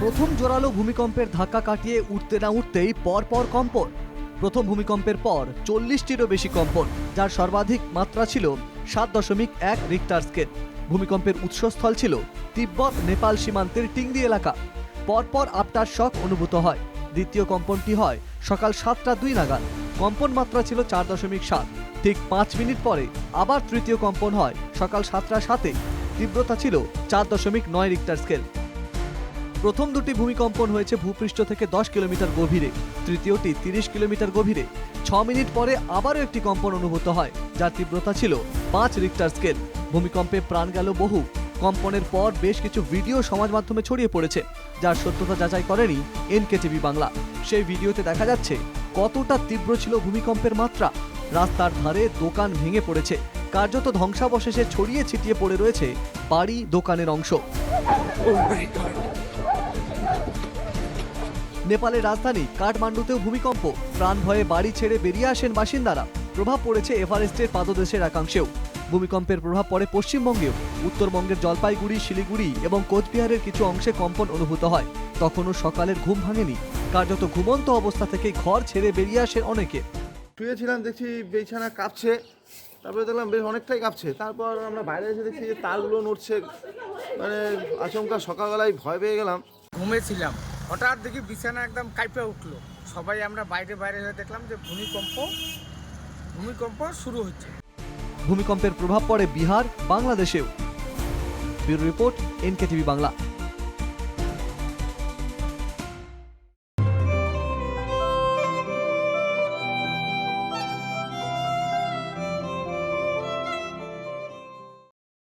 প্রথম জোরালো ভূমিকম্পের ধাক্কা কাটিয়ে উঠতে না উঠতেই পর পর কম্পন। প্রথম ভূমিকম্পের পর চল্লিশটিরও বেশি কম্পন, যার সর্বাধিক মাত্রা ছিল সাত দশমিক এক রিক্টার স্কেল ভূমিকম্পের উৎসস্থল ছিল তিব্বত, নেপাল সীমান্তের টিংরি এলাকা। পরপর আফটার শক অনুভূত হয়। দ্বিতীয় কম্পনটি হয় সকাল সাতটা দুই নাগাদ। কম্পন মাত্রা ছিল চার দশমিক সাত। ঠিক পাঁচ মিনিট পরে আবার তৃতীয় কম্পন হয় সকাল সাতটা সাতে। তীব্রতা ছিল চার দশমিক নয় রিক্টার স্কেল প্রথম দুটি ভূমিকম্পন হয়েছে ভূপৃষ্ঠ থেকে দশ কিলোমিটার গভীরে, তৃতীয়টি তিরিশ কিলোমিটার গভীরে। ছ মিনিট পরে আবারও একটি কম্পন অনুভূত হয়, যার তীব্রতা ছিল পাঁচ রিক্টার স্কেল ভূমিকম্পে প্রাণ গেল বহু। কম্পনের পর বেশ কিছু ভিডিও সমাজ মাধ্যমে ছড়িয়ে পড়েছে, যার সত্যতা যাচাই করেনি এনকেটিভি বাংলা। সেই ভিডিওতে দেখা যাচ্ছে কতটা তীব্র ছিল ভূমিকম্পের মাত্রা। রাস্তার ধারে দোকান ভেঙে পড়েছে। কার্যত ধ্বংসাবশেষে ছড়িয়ে ছিটিয়ে পড়ে রয়েছে বাড়ি দোকানের অংশ। নেপালের রাজধানী কাঠমান্ডুতেও ভূমিকম্প। প্রাণ ভয়ে বাড়ি ছেড়ে বেরিয়ে আসেন বাসিন্দারা। প্রভাব পড়েছে এভারেস্টের পাদদেশের একাংশেও। ভূমিকম্পের প্রভাব পড়ে পশ্চিমবঙ্গেও। উত্তরবঙ্গের জলপাইগুড়ি শিলিগুড়ি এবং কোচবিহারের কিছু অংশে কম্পন অনুভূত হয়। তখনও সকালের ঘুম ভাঙেনি। কার্যত ঘুমন্ত অবস্থা থেকে ঘর ছেড়ে বেরিয়ে আসেন অনেকে। শুয়েছিলাম দেখছি বিছানা কাঁপছে। তারপরে দেখলাম বেশ অনেকটাই কাঁপছে। তারপর আমরা বাইরে এসে দেখছি যে তারগুলো নড়ছে। মানে আচমকা সকালবেলায় ভয় পেয়ে গেলাম। ঘুমেছিলাম। হঠাৎ দেখি বিছানা একদম কাইপে উঠল। সবাই আমরা বাইরে বাইরে হয়ে দেখলাম যে ভূমিকম্প ভূমিকম্প শুরু হচ্ছে ভূমিকম্পের প্রভাব পড়ে বিহার বাংলাদেশেও। Bureau report NKTV Bangla.